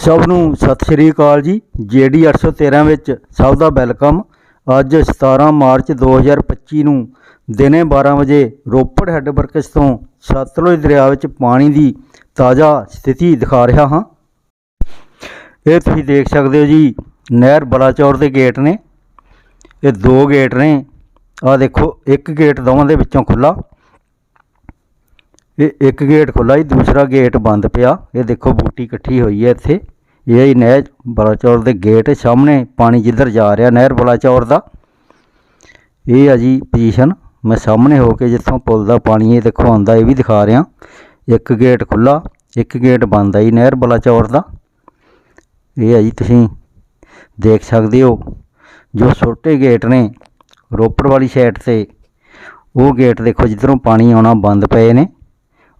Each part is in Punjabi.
ਸਭ ਨੂੰ ਸਤਿ ਸ਼੍ਰੀ ਅਕਾਲ ਜੀ। ਜੀਡੀ 813 ਵਿੱਚ ਸਭ ਦਾ ਵੈਲਕਮ। ਅੱਜ 17 ਮਾਰਚ 2025 ਨੂੰ ਦਿਨੇ 12 ਵਜੇ ਰੋਪੜ ਹੈੱਡ ਵਰਕਸ ਤੋਂ ਸਤਲੁਜ ਦਰਿਆ ਵਿੱਚ ਪਾਣੀ ਦੀ ਤਾਜ਼ਾ ਸਥਿਤੀ ਦਿਖਾ ਰਿਹਾ ਹਾਂ। ਇਹ ਤੁਸੀਂ ਦੇਖ ਸਕਦੇ ਹੋ ਜੀ, ਨਹਿਰ ਬਲਾਚੌਰ ਦੇ ਗੇਟ ਨੇ। ਇਹ ਦੋ ਗੇਟ ਨੇ। ਆਹ ਦੇਖੋ, ਇੱਕ ਗੇਟ ਦੋਵਾਂ ਦੇ ਵਿੱਚੋਂ ਖੁੱਲਾ ਇਹ ਇੱਕ ਗੇਟ ਖੁੱਲਾ ਜੀ, ਦੂਸਰਾ ਗੇਟ ਬੰਦ ਪਿਆ। ਇਹ ਦੇਖੋ ਬੂਟੀ ਇਕੱਠੀ ਹੋਈ ਹੈ ਇੱਥੇ। ਇਹ ਹੀ ਨਹਿਰ ਬਲਾਚੌਰ ਦੇ ਗੇਟ ਸਾਹਮਣੇ ਪਾਣੀ ਜਿੱਧਰ ਜਾ ਰਿਹਾ ਨਹਿਰ ਬਲਾਚੌਰ ਦਾ। ਇਹ ਆ ਜੀ ਪੋਜੀਸ਼ਨ ਮੈਂ ਸਾਹਮਣੇ ਹੋ ਕੇ ਜਿੱਥੋਂ ਪੁਲ ਦਾ ਪਾਣੀ ਇਹ ਦੇਖੋ ਆਉਂਦਾ, ਇਹ ਵੀ ਦਿਖਾ ਰਿਹਾ। ਇੱਕ ਗੇਟ ਖੁੱਲਾ ਇੱਕ ਗੇਟ ਬੰਦ ਆ ਜੀ ਨਹਿਰ ਬਲਾਚੌਰ ਦਾ। ਇਹ ਆ ਜੀ ਤੁਸੀਂ ਦੇਖ ਸਕਦੇ ਹੋ, ਜੋ ਛੋਟੇ ਗੇਟ ਨੇ ਰੋਪੜ ਵਾਲੀ ਸਾਈਡ ਤੇ, ਉਹ ਗੇਟ ਦੇਖੋ ਜਿੱਧਰੋਂ ਪਾਣੀ ਆਉਣਾ ਬੰਦ ਪਏ ਨੇ।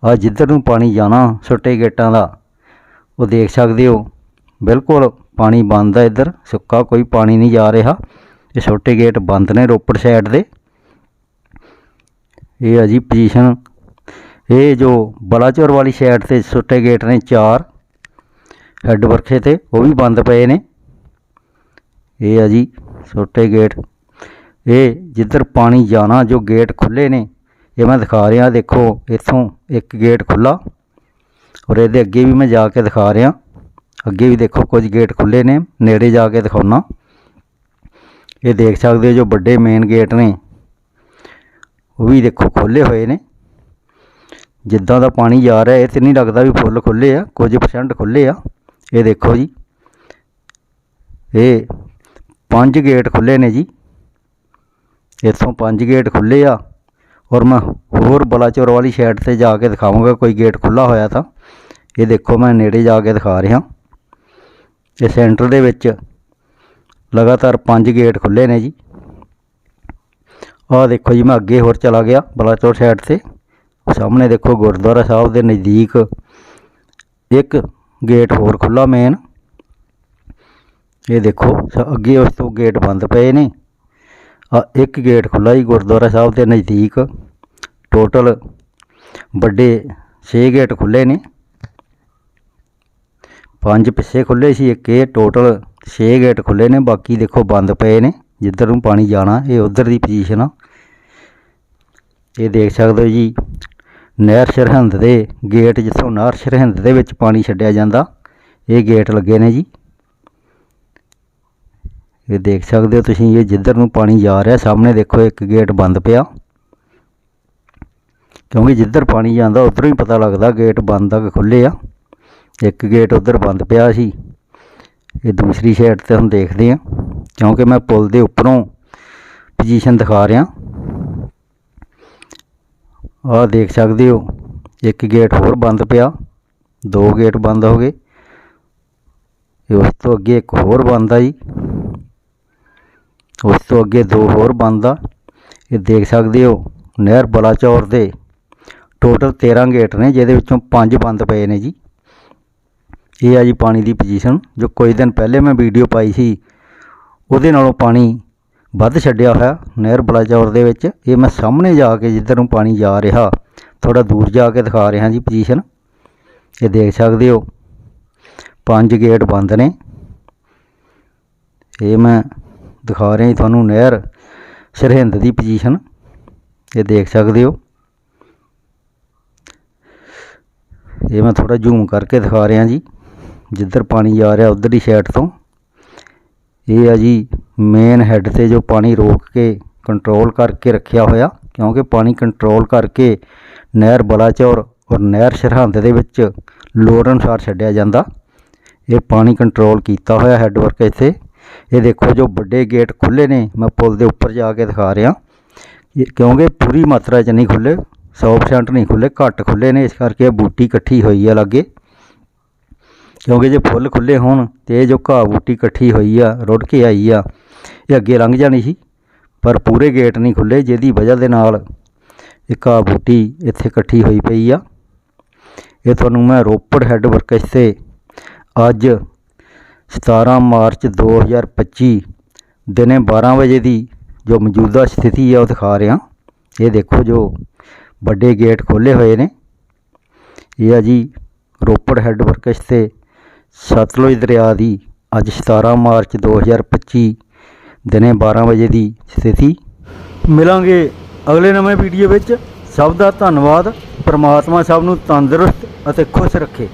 ਆ ਜਿੱਧਰ ਨੂੰ ਪਾਣੀ ਜਾਣਾ ਛੋਟੇ ਗੇਟਾਂ ਦਾ, ਉਹ ਦੇਖ ਸਕਦੇ ਹੋ। ਬਿਲਕੁਲ ਪਾਣੀ ਬੰਦ ਹੈ ਇੱਧਰ, ਸੁੱਕਾ ਕੋਈ ਪਾਣੀ ਨਹੀਂ ਜਾ ਰਿਹਾ। ਇਹ ਛੋਟੇ ਗੇਟ ਬੰਦ ਨੇ ਰੋਪੜ ਸਾਈਡ ਦੇ। ਇਹ ਆ ਜੀ ਪੋਜੀਸ਼ਨ ਇਹ ਜੋ ਬਲਾਚੌਰ ਵਾਲੀ ਸਾਈਡ ਤੇ ਛੋਟੇ ਗੇਟ ਨੇ ਚਾਰ, ਹੈੱਡ ਵਰਖੇ ਤੇ, ਉਹ ਵੀ ਬੰਦ ਪਏ ਨੇ। ਇਹ ਆ ਜੀ ਛੋਟੇ ਗੇਟ। ਇਹ ਜਿੱਧਰ ਪਾਣੀ ਜਾਣਾ ਜੋ ਗੇਟ ਖੁੱਲੇ ਨੇ ਇਹ ਮੈਂ ਦਿਖਾ ਰਿਹਾ, ਦੇਖੋ, ਇੱਥੋਂ ਇੱਕ ਗੇਟ ਖੁੱਲਾ ਔਰ ਇਹਦੇ ਅੱਗੇ ਵੀ ਮੈਂ ਜਾ ਕੇ ਦਿਖਾ ਰਿਹਾ। ਅੱਗੇ ਵੀ ਦੇਖੋ, ਕੁਝ ਗੇਟ ਖੁੱਲੇ ਨੇ, ਨੇੜੇ ਜਾ ਕੇ ਦਿਖਾਉਣਾ ਇਹ ਦੇਖ ਸਕਦੇ ਹੋ ਜੋ ਵੱਡੇ ਮੇਨ ਗੇਟ ਨੇ, ਉਹ ਵੀ ਦੇਖੋ ਖੁੱਲੇ ਹੋਏ ਨੇ। ਜਿੱਦਾਂ ਦਾ ਪਾਣੀ ਜਾ ਰਿਹਾ, ਇਹ ਤੇ ਨਹੀਂ ਲੱਗਦਾ ਵੀ ਫੁੱਲ ਖੁੱਲੇ ਆ, ਕੁਝ ਪਰਸੈਂਟ ਖੁੱਲੇ ਆ। ਇਹ ਦੇਖੋ ਜੀ, ਇਹ ਪੰਜ ਗੇਟ ਖੁੱਲੇ ਨੇ ਜੀ। ਇੱਥੋਂ ਪੰਜ ਗੇਟ ਖੁੱਲੇ ਆ। ਔਰ ਮੈਂ ਹੋਰ ਬਲਾਚੌਰ ਵਾਲੀ ਸਾਈਡ ਤੇ ਜਾ ਕੇ ਦਿਖਾਵਾਂਗਾ, ਕੋਈ ਗੇਟ ਖੁੱਲਾ ਹੋਇਆ ਤਾਂ। ਇਹ ਦੇਖੋ, ਮੈਂ ਨੇੜੇ ਜਾ ਕੇ ਦਿਖਾ ਰਿਹਾ। ਇਹ ਸੈਂਟਰ ਦੇ ਵਿੱਚ ਲਗਾਤਾਰ ਪੰਜ ਗੇਟ ਖੁੱਲੇ ਨੇ ਜੀ। ਆਹ ਦੇਖੋ ਜੀ, ਮੈਂ ਅੱਗੇ ਹੋਰ ਚਲਾ ਗਿਆ ਬਲਾਚੌਰ ਸਾਈਡ ਤੇ। ਸਾਹਮਣੇ ਦੇਖੋ, ਗੁਰਦੁਆਰਾ ਸਾਹਿਬ ਦੇ ਨਜ਼ਦੀਕ ਇੱਕ ਗੇਟ ਹੋਰ ਖੁੱਲਾ ਮੇਨ ਇਹ ਦੇਖੋ ਸ- ਅੱਗੇ ਉਸ ਤੋਂ ਗੇਟ ਬੰਦ ਪਏ ਨੇ। ਆ, ਇੱਕ ਗੇਟ ਖੁੱਲਾ ਜੀ ਗੁਰਦੁਆਰਾ ਸਾਹਿਬ ਦੇ ਨਜ਼ਦੀਕ। ਟੋਟਲ ਵੱਡੇ 6 ਗੇਟ ਖੁੱਲੇ ਨੇ। ਪੰਜ ਪਿੱਛੇ ਖੁੱਲੇ ਸੀ, ਇੱਕ ਇਹ ਟੋਟਲ 6 ਗੇਟ ਖੁੱਲੇ ਨੇ, ਬਾਕੀ ਦੇਖੋ ਬੰਦ ਪਏ ਨੇ। ਜਿੱਧਰ ਨੂੰ ਪਾਣੀ ਜਾਣਾ, ਇਹ ਉਧਰ ਦੀ ਪੋਜੀਸ਼ਨ ਆ। ਇਹ ਦੇਖ ਸਕਦੇ ਹੋ ਜੀ, ਨਹਿਰ ਸਰਹੰਦ ਦੇ ਗੇਟ ਜਿੱਥੋਂ ਨਹਿਰ ਸਰਹੰਦ ਦੇ ਵਿੱਚ ਪਾਣੀ ਛੱਡਿਆ ਜਾਂਦਾ, ਇਹ ਗੇਟ ਲੱਗੇ ਨੇ ਜੀ। ਇਹ ਦੇਖ ਸਕਦੇ ਹੋ ਤੁਸੀਂ, ਇਹ ਜਿੱਧਰ ਨੂੰ ਪਾਣੀ ਜਾ ਰਿਹਾ, ਸਾਹਮਣੇ ਦੇਖੋ ਇੱਕ ਗੇਟ ਬੰਦ ਪਿਆ। ਕਿਉਂਕਿ ਜਿੱਧਰ ਪਾਣੀ ਜਾਂਦਾ, ਉਧਰੋਂ ਹੀ ਪਤਾ ਲੱਗਦਾ ਗੇਟ ਬੰਦ ਆ ਕਿ ਖੁੱਲੇ ਆ। ਇੱਕ ਗੇਟ ਉਧਰ ਬੰਦ ਪਿਆ ਸੀ। ਇਹ ਦੂਸਰੀ ਸਾਈਡ ਤੇ ਹੁਣ ਦੇਖਦੇ ਆ ਕਿਉਂਕਿ ਮੈਂ ਪੁਲ ਦੇ ਉੱਪਰੋਂ ਪੋਜੀਸ਼ਨ ਦਿਖਾ ਰਿਹਾ। ਆਹ ਦੇਖ ਸਕਦੇ ਹੋ, ਇੱਕ ਗੇਟ ਹੋਰ ਬੰਦ ਪਿਆ। ਦੋ ਗੇਟ ਬੰਦ ਹੋ ਗਏ। ਇਹ ਉਸ ਤੋਂ ਅੱਗੇ ਇੱਕ ਹੋਰ ਬੰਦ ਆ ਜੀ ਉਸ ਤੋਂ ਅੱਗੇ ਦੋ ਹੋਰ ਬੰਦ ਆ। ਇਹ ਦੇਖ ਸਕਦੇ ਹੋ, ਨਹਿਰ ਬਲਾਚੌਰ ਦੇ। ਟੋਟਲ 13 ਗੇਟ ਨੇ, ਜਿਹਦੇ ਵਿੱਚੋਂ 5 ਬੰਦ ਪਏ ਨੇ ਜੀ। ਇਹ ਆ ਜੀ ਪਾਣੀ ਦੀ ਪੋਜੀਸ਼ਨ ਜੋ ਕੁਝ ਦਿਨ ਪਹਿਲੇ ਮੈਂ ਵੀਡੀਓ ਪਾਈ ਸੀ। ਉਹਦੇ ਨਾਲੋਂ ਪਾਣੀ ਵੱਧ ਛੱਡਿਆ ਹੋਇਆ, ਨਹਿਰ ਬਲਾਚੌਰ ਦੇ ਵਿੱਚ। ਇਹ ਮੈਂ ਸਾਹਮਣੇ ਜਾ ਕੇ ਜਿੱਧਰ ਨੂੰ ਪਾਣੀ ਜਾ ਰਿਹਾ ਥੋੜਾ ਦੂਰ ਜਾ ਕੇ ਦਿਖਾ ਰਿਹਾ ਜੀ ਪੋਜੀਸ਼ਨ ਇਹ ਦੇਖ ਸਕਦੇ ਹੋ, ਪੰਜ ਗੇਟ ਬੰਦ ਨੇ। ਇਹ ਮੈਂ ਦਿਖਾ ਰਿਹਾ ਜੀ ਤੁਹਾਨੂੰ ਨਹਿਰ ਸਰਹਿੰਦ ਦੀ ਪੋਜੀਸ਼ਨ ਇਹ ਦੇਖ ਸਕਦੇ ਹੋ। ਇਹ ਮੈਂ ਥੋੜਾ ਜ਼ੂਮ ਕਰਕੇ ਦਿਖਾ ਰਿਹਾ ਜੀ। ਜਿੱਧਰ ਪਾਣੀ ਜਾ ਰਿਹਾ ਉਧਰ ਦੀ ਸਾਈਡ ਤੋਂ। ਇਹ ਆ ਜੀ ਮੇਨ ਹੈੱਡ ਤੇ ਜੋ ਪਾਣੀ ਰੋਕ ਕੇ ਕੰਟਰੋਲ ਕਰਕੇ ਰੱਖਿਆ ਹੋਇਆ। ਕਿਉਂਕਿ ਪਾਣੀ ਕੰਟਰੋਲ ਕਰਕੇ ਨਹਿਰ ਬਲਾਚੌਰ ਔਰ ਨਹਿਰ ਸਰਹੰਦ ਦੇ ਵਿੱਚ ਲੋੜ ਅਨੁਸਾਰ ਛੱਡਿਆ ਜਾਂਦਾ। ਇਹ ਪਾਣੀ ਕੰਟਰੋਲ ਕੀਤਾ ਹੋਇਆ ਹੈੱਡ ਵਰਕ ਇੱਥੇ। ਇਹ ਦੇਖੋ ਜੋ ਵੱਡੇ ਗੇਟ ਖੁੱਲੇ ਨੇ, ਮੈਂ ਪੁਲ ਦੇ ਉੱਪਰ ਜਾ ਕੇ ਦਿਖਾ ਰਿਹਾ। ਕਿਉਂਕਿ ਪੂਰੀ ਮਾਤਰਾ 'ਚ ਨਹੀਂ ਖੁੱਲੇ 100% ਨਹੀਂ ਖੁੱਲੇ ਘੱਟ ਖੁੱਲੇ ਨੇ, ਇਸ ਕਰਕੇ ਇਹ ਬੂਟੀ ਇਕੱਠੀ ਹੋਈ ਆ ਲਾਗੇ। ਕਿਉਂਕਿ ਜੇ ਫੁੱਲ ਖੁੱਲੇ ਹੋਣ ਤੇ ਇਹ ਜੋ ਘਾਹ ਬੂਟੀ ਇਕੱਠੀ ਹੋਈ ਆ, ਰੁੜ ਕੇ ਆਈ ਆ, ਇਹ ਅੱਗੇ ਲੰਘ ਜਾਣੀ ਸੀ। ਪਰ ਪੂਰੇ ਗੇਟ ਨਹੀਂ ਖੁੱਲੇ ਜਿਹਦੀ ਵਜ੍ਹਾ ਦੇ ਨਾਲ ਇਹ ਘਾਹ ਬੂਟੀ ਇੱਥੇ ਇਕੱਠੀ ਹੋਈ ਪਈ ਆ। ਇਹ ਤੁਹਾਨੂੰ ਮੈਂ ਰੋਪੜ ਹੈੱਡ ਵਰਕਸ ਤੇ ਅੱਜ 17 ਮਾਰਚ 2025 ਦਿਨੇ 12 ਵਜੇ ਦੀ ਜੋ ਮੌਜੂਦਾ ਸਥਿਤੀ ਹੈ ਉਹ ਦਿਖਾ ਰਿਹਾ। ਇਹ ਦੇਖੋ ਜੋ ਵੱਡੇ ਗੇਟ ਖੋਲੇ ਹੋਏ ਨੇ। ਇਹ ਆ ਜੀ ਰੋਪੜ ਹੈੱਡ ਵਰਕਸ ਤੇ ਸਤਲੁਜ ਦਰਿਆ ਦੀ ਅੱਜ 17 ਮਾਰਚ 2025 ਦਿਨੇ 12 ਵਜੇ ਦੀ ਸਥਿਤੀ। ਮਿਲਾਂਗੇ ਅਗਲੇ ਨਵੇਂ ਵੀਡੀਓ ਵਿੱਚ। ਸਭ ਦਾ ਧੰਨਵਾਦ। ਪਰਮਾਤਮਾ ਸਭ ਨੂੰ ਤੰਦਰੁਸਤ ਅਤੇ ਖੁਸ਼ ਰੱਖੇ।